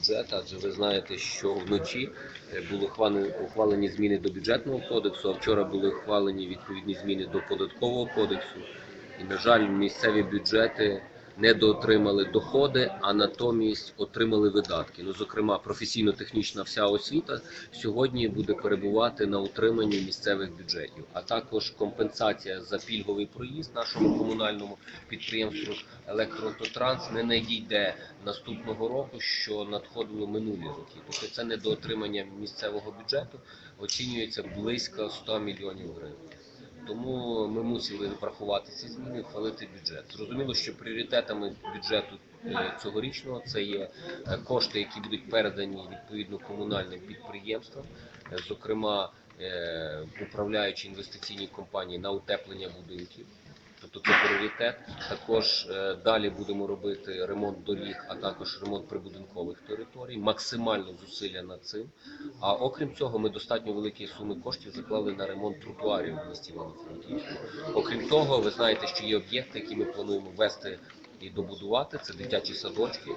бюджет, адже ви знаєте, що вночі е, були ухвалені, ухвалені зміни до бюджетного кодексу, а вчора були ухвалені відповідні зміни до податкового кодексу. І, на жаль, місцеві бюджети не доотримали доходи, а натомість отримали видатки. Ну, зокрема, професійно-технічна вся освіта сьогодні буде перебувати на утриманні місцевих бюджетів, а також компенсація за пільговий проїзд нашому комунальному підприємству Електрототранс не надійде наступного року, що надходило минулі роки. Тобто це недоотримання місцевого бюджету оцінюється близько 100 мільйонів гривень. Тому ми мусили врахувати ці зміни, ухвалити бюджет. Зрозуміло, що пріоритетами бюджету е, цьогорічного це є е, кошти, які будуть передані відповідно комунальним підприємствам, е, зокрема управляючи інвестиційні компанії на утеплення будинків. Тобто це пріоритет. Також е, далі будемо робити ремонт доріг, а також ремонт прибудинкових територій. Максимально зусилля над цим. А окрім цього, ми достатньо великі суми коштів заклали на ремонт тротуарів в місті Івано-Франківську. Окрім того, ви знаєте, що є об'єкти, які ми плануємо ввести і добудувати. Це дитячі садочки.